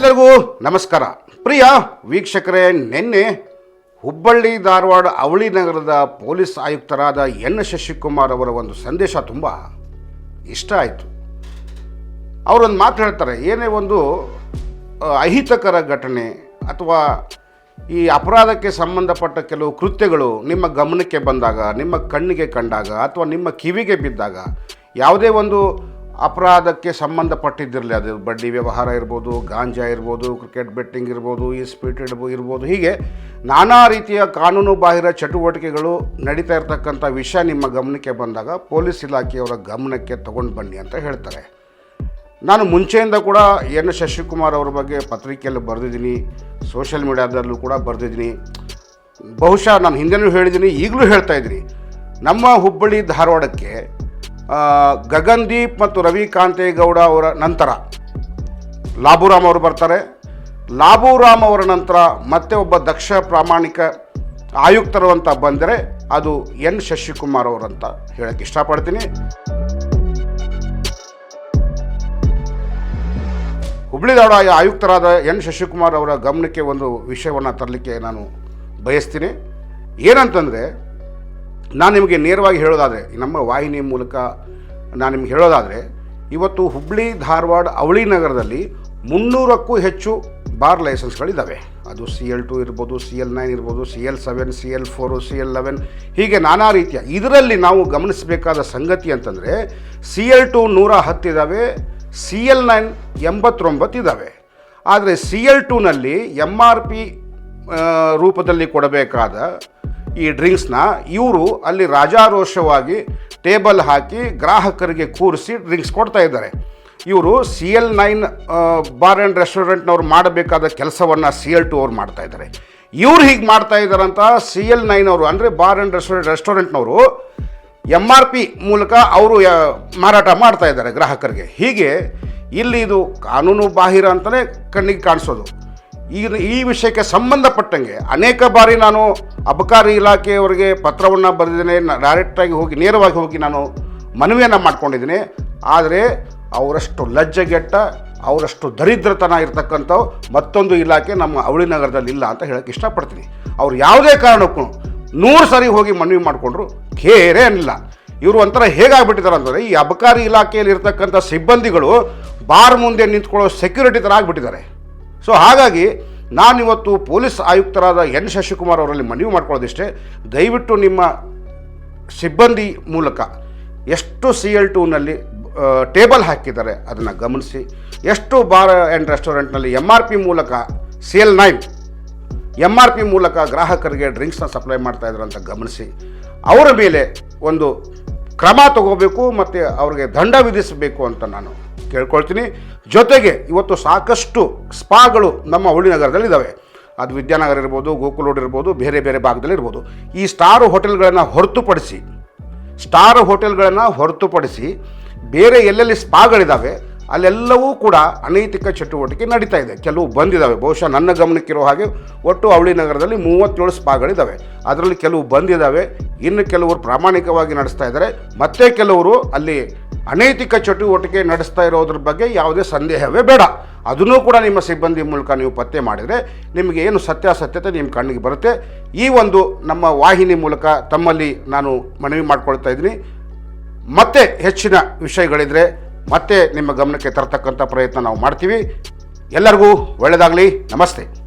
ಎಲ್ಲರಿಗೂ ನಮಸ್ಕಾರ. ಪ್ರಿಯ ವೀಕ್ಷಕರೇ, ನಿನ್ನೆ ಹುಬ್ಬಳ್ಳಿ ಧಾರವಾಡ ಅವಳಿ ನಗರದ ಪೊಲೀಸ್ ಆಯುಕ್ತರಾದ ಎನ್ ಶಶಿಕುಮಾರ್ ಅವರ ಒಂದು ಸಂದೇಶ ತುಂಬ ಇಷ್ಟ ಆಯಿತು. ಅವರೊಂದು ಮಾತು ಹೇಳ್ತಾರೆ, ಏನೇ ಒಂದು ಅಹಿತಕರ ಘಟನೆ ಅಥವಾ ಈ ಅಪರಾಧಕ್ಕೆ ಸಂಬಂಧಪಟ್ಟ ಕೆಲವು ಕೃತ್ಯಗಳು ನಿಮ್ಮ ಗಮನಕ್ಕೆ ಬಂದಾಗ, ನಿಮ್ಮ ಕಣ್ಣಿಗೆ ಕಂಡಾಗ ಅಥವಾ ನಿಮ್ಮ ಕಿವಿಗೆ ಬಿದ್ದಾಗ, ಯಾವುದೇ ಒಂದು ಅಪರಾಧಕ್ಕೆ ಸಂಬಂಧಪಟ್ಟಿದ್ದಿರಲಿ. ಅದು ಬಡ್ಡಿ ವ್ಯವಹಾರ ಇರ್ಬೋದು, ಗಾಂಜಾ ಇರ್ಬೋದು ಕ್ರಿಕೆಟ್ ಬೆಟ್ಟಿಂಗ್ ಇರ್ಬೋದು ಈ ಸ್ಪೀಟ್ ಇರ್ಬೋದು. ಹೀಗೆ ನಾನಾ ರೀತಿಯ ಕಾನೂನು ಬಾಹಿರ ಚಟುವಟಿಕೆಗಳು ನಡೀತಾ ಇರತಕ್ಕಂಥ ವಿಷಯ ನಿಮ್ಮ ಗಮನಕ್ಕೆ ಬಂದಾಗ ಪೊಲೀಸ್ ಇಲಾಖೆಯವರ ಗಮನಕ್ಕೆ ತಗೊಂಡು ಬನ್ನಿ ಅಂತ ಹೇಳ್ತಾರೆ. ನಾನು ಮುಂಚೆಯಿಂದ ಕೂಡ ಎನ್ ಶಶಿಕುಮಾರ್ ಅವ್ರ ಬಗ್ಗೆ ಪತ್ರಿಕೆಯಲ್ಲಿ ಬರೆದಿದ್ದೀನಿ, ಸೋಷಿಯಲ್ ಮೀಡಿಯಾದಲ್ಲೂ ಕೂಡ ಬರೆದಿದ್ದೀನಿ. ಬಹುಶಃ ನಾನು ಹಿಂದೆನೂ ಹೇಳಿದ್ದೀನಿ, ಈಗಲೂ ಹೇಳ್ತಾ ಇದ್ದೀನಿ. ನಮ್ಮ ಹುಬ್ಬಳ್ಳಿ ಧಾರವಾಡಕ್ಕೆ ಗಗನ್ದೀಪ್ ಮತ್ತು ರವಿ ಕಾಂತೇಗೌಡ ಅವರ ನಂತರ ಲಾಬುರಾಮ್ ಅವರು ಬರ್ತಾರೆ. ಲಾಬುರಾಮ್ ಅವರ ನಂತರ ಮತ್ತೆ ಒಬ್ಬ ದಕ್ಷ ಪ್ರಾಮಾಣಿಕ ಆಯುಕ್ತರು ಅಂತ ಬಂದರೆ ಅದು ಎನ್ ಶಶಿಕುಮಾರ್ ಅವರಂತ ಹೇಳಕ್ಕೆ ಇಷ್ಟಪಡ್ತೀನಿ. ಹುಬ್ಳಿ ಧಾರವಾಡ ಆಯುಕ್ತರಾದ ಎನ್ ಶಶಿಕುಮಾರ್ ಅವರ ಗಮನಕ್ಕೆ ಒಂದು ವಿಷಯವನ್ನು ತರಲಿಕ್ಕೆ ನಾನು ಬಯಸ್ತೀನಿ. ಏನಂತಂದರೆ ನಾನು ನಿಮಗೆ ನೇರವಾಗಿ ಹೇಳೋದಾದರೆ, ನಮ್ಮ ವಾಹಿನಿ ಮೂಲಕ ನಾನು ನಿಮ್ಗೆ ಹೇಳೋದಾದರೆ, ಇವತ್ತು ಹುಬ್ಬಳ್ಳಿ ಧಾರವಾಡ, ಅವಳಿ ನಗರದಲ್ಲಿ ಮುನ್ನೂರಕ್ಕೂ ಹೆಚ್ಚು ಬಾರ್ ಲೈಸೆನ್ಸ್ಗಳಿದ್ದಾವೆ ಅದು ಸಿ ಎಲ್ ಟು ಇರ್ಬೋದು ಸಿ ಎಲ್ ನೈನ್ ಇರ್ಬೋದು C L seven C L four C L eleven ಹೀಗೆ ನಾನಾ ರೀತಿಯ ಇದರಲ್ಲಿ ನಾವು ಗಮನಿಸಬೇಕಾದ ಸಂಗತಿ ಅಂತಂದರೆ ಸಿ ಎಲ್ ಟು ನೂರ ಹತ್ತಿದ್ದಾವೆ ಸಿ ಎಲ್ ನೈನ್ ಎಂಬತ್ತೊಂಬತ್ತು ಇದ್ದಾವೆ ಆದರೆ ಸಿ ಎಲ್ ಟೂನಲ್ಲಿ ಎಂ ಆರ್ ಪಿ ರೂಪದಲ್ಲಿ ಕೊಡಬೇಕಾದ ಈ ಡ್ರಿಂಕ್ಸ್ನ ಇವರು ಅಲ್ಲಿ ರಾಜಾರೋಷವಾಗಿ ಟೇಬಲ್ ಹಾಕಿ ಗ್ರಾಹಕರಿಗೆ ಕೂರಿಸಿ ಡ್ರಿಂಕ್ಸ್ ಕೊಡ್ತಾ ಇದ್ದಾರೆ. ಇವರು C L nine bar and ರೆಸ್ಟೋರೆಂಟ್ನವ್ರು ಮಾಡಬೇಕಾದ ಕೆಲಸವನ್ನು ಸಿ ಎಲ್ ಟು ಅವ್ರು ಮಾಡ್ತಾ ಇದ್ದಾರೆ. ಇವ್ರು ಹೀಗೆ ಮಾಡ್ತಾ ಇದ್ದಾರಂತ ಸಿ ಎಲ್ ನೈನ್ ಅವರು, ಅಂದರೆ ಬಾರ್ ಆ್ಯಂಡ್ ರೆಸ್ಟೋರೆಂಟ್ ರೆಸ್ಟೋರೆಂಟ್ನವರು ಎಂ ಆರ್ ಪಿ ಮೂಲಕ ಅವರು ಮಾರಾಟ ಮಾಡ್ತಾ ಇದ್ದಾರೆ ಗ್ರಾಹಕರಿಗೆ. ಹೀಗೆ ಇಲ್ಲಿ ಇದು ಕಾನೂನು ಬಾಹಿರ ಅಂತಲೇ ಕಣ್ಣಿಗೆ ಕಾಣಿಸೋದು. ಈ ಈ ವಿಷಯಕ್ಕೆ ಸಂಬಂಧಪಟ್ಟಂಗೆ ಅನೇಕ ಬಾರಿ ನಾನು ಅಬಕಾರಿ ಇಲಾಖೆಯವರಿಗೆ ಪತ್ರವನ್ನು ಬರೆದಿದ್ದೇನೆ ಡೈರೆಕ್ಟಾಗಿ ಹೋಗಿ, ನೇರವಾಗಿ ಹೋಗಿ ನಾನು ಮನವಿಯನ್ನು ಮಾಡ್ಕೊಂಡಿದ್ದೀನಿ. ಆದರೆ ಅವರಷ್ಟು ಲಜ್ಜೆಗೆಟ್ಟ, ಅವರಷ್ಟು ದರಿದ್ರತನ ಇರತಕ್ಕಂಥವು ಮತ್ತೊಂದು ಇಲಾಖೆ ನಮ್ಮ ಅವಳಿ ನಗರದಲ್ಲಿ ಇಲ್ಲ ಅಂತ ಹೇಳೋಕ್ಕೆ ಇಷ್ಟಪಡ್ತೀನಿ. ಅವ್ರು ಯಾವುದೇ ಕಾರಣಕ್ಕೂ ನೂರು ಸಾರಿ ಹೋಗಿ ಮನವಿ ಮಾಡಿಕೊಂಡ್ರು ಖೇರೇ ಅನ್ನಿಲ್ಲ ಇವರು ಒಂಥರ ಹೇಗಾಗ್ಬಿಟ್ಟಿದ್ದಾರೆ ಅಂತಂದರೆ ಈ ಅಬಕಾರಿ ಇಲಾಖೆಯಲ್ಲಿ ಇರತಕ್ಕಂಥ ಸಿಬ್ಬಂದಿಗಳು ಬಾರ್ ಮುಂದೆ ನಿಂತ್ಕೊಳ್ಳೋ ಸೆಕ್ಯೂರಿಟಿ ಥರ ಆಗಿಬಿಟ್ಟಿದ್ದಾರೆ. ಸೊ ಹಾಗಾಗಿ ನಾನಿವತ್ತು ಪೊಲೀಸ್ ಆಯುಕ್ತರಾದ ಎನ್ ಶಶಿಕುಮಾರ್ ಅವರಲ್ಲಿ ಮನವಿ ಮಾಡ್ಕೊಳ್ಳೋದಿಷ್ಟೇ. ದಯವಿಟ್ಟು ನಿಮ್ಮ ಸಿಬ್ಬಂದಿ ಮೂಲಕ ಎಷ್ಟು ಸಿ ಎಲ್ ಟೂನಲ್ಲಿ ಟೇಬಲ್ ಹಾಕಿದ್ದಾರೆ ಅದನ್ನು ಗಮನಿಸಿ. ಎಷ್ಟು ಬಾರ್ ಆ್ಯಂಡ್ ರೆಸ್ಟೋರೆಂಟ್ನಲ್ಲಿ ಎಂ ಆರ್ ಪಿ ಮೂಲಕ, C L nine M R P ಮೂಲಕ ಗ್ರಾಹಕರಿಗೆ ಡ್ರಿಂಕ್ಸ್ನ ಸಪ್ಲೈ ಮಾಡ್ತಾ ಇದ್ದಾರೆ ಅಂತ ಗಮನಿಸಿ. ಅವರ ಮೇಲೆ ಒಂದು ಕ್ರಮ ತಗೋಬೇಕು ಮತ್ತು ಅವ್ರಿಗೆ ದಂಡ ವಿಧಿಸಬೇಕು ಅಂತ ನಾನು ಕೇಳ್ಕೊಳ್ತೀನಿ. ಜೊತೆಗೆ ಇವತ್ತು ಸಾಕಷ್ಟು ಸ್ಪಾಗಳು ನಮ್ಮ ಹುಳಿ ನಗರದಲ್ಲಿದ್ದಾವೆ ಅದು ವಿದ್ಯಾನಗರ ಇರ್ಬೋದು ಗೋಕುಲ್ ರೋಡ್ ಇರ್ಬೋದು, ಬೇರೆ ಬೇರೆ ಭಾಗದಲ್ಲಿ ಇರ್ಬೋದು. ಈ ಸ್ಟಾರ್ ಹೋಟೆಲ್ಗಳನ್ನು ಹೊರತುಪಡಿಸಿ, ಸ್ಟಾರ್ ಹೋಟೆಲ್ಗಳನ್ನು ಹೊರತುಪಡಿಸಿ ಬೇರೆ ಎಲ್ಲೆಲ್ಲಿ ಸ್ಪಾಗಳಿದ್ದಾವೆ ಅಲ್ಲೆಲ್ಲವೂ ಕೂಡ ಅನೈತಿಕ ಚಟುವಟಿಕೆ ನಡೀತಾ ಇದೆ. ಕೆಲವು ಬಂದಿದ್ದಾವೆ ಬಹುಶಃ ನನ್ನ ಗಮನಕ್ಕಿರೋ ಹಾಗೆ ಒಟ್ಟು ಅವಳಿ ನಗರದಲ್ಲಿ ಮೂವತ್ತೇಳು ಸ್ಪಾಗಳಿದ್ದಾವೆ ಅದರಲ್ಲಿ ಕೆಲವು ಬಂದಿದ್ದಾವೆ ಇನ್ನು ಕೆಲವರು ಪ್ರಾಮಾಣಿಕವಾಗಿ ನಡೆಸ್ತಾ ಇದ್ದಾರೆ. ಮತ್ತೆ ಕೆಲವರು ಅಲ್ಲಿ ಅನೈತಿಕ ಚಟುವಟಿಕೆ ನಡೆಸ್ತಾ ಇರೋದ್ರ ಬಗ್ಗೆ ಯಾವುದೇ ಸಂದೇಹವೇ ಬೇಡ. ಅದನ್ನೂ ಕೂಡ ನಿಮ್ಮ ಸಿಬ್ಬಂದಿ ಮೂಲಕ ನೀವು ಪತ್ತೆ ಮಾಡಿದರೆ ನಿಮಗೆ ಏನು ಸತ್ಯಾಸತ್ಯತೆ ನಿಮ್ಮ ಕಣ್ಣಿಗೆ ಬರುತ್ತೆ. ಈ ಒಂದು ನಮ್ಮ ವಾಹಿನಿ ಮೂಲಕ ತಮ್ಮಲ್ಲಿ ನಾನು ಮನವಿ ಮಾಡ್ಕೊಳ್ತಾ ಇದ್ದೀನಿ. ಮತ್ತೆ ಹೆಚ್ಚಿನ ವಿಷಯಗಳಿದ್ರೆ ಮತ್ತೆ ನಿಮ್ಮ ಗಮನಕ್ಕೆ ತರತಕ್ಕಂಥ ಪ್ರಯತ್ನ ನಾವು ಮಾಡ್ತೀವಿ. ಎಲ್ಲರಿಗೂ ಒಳ್ಳೆಯದಾಗಲಿ ನಮಸ್ತೆ.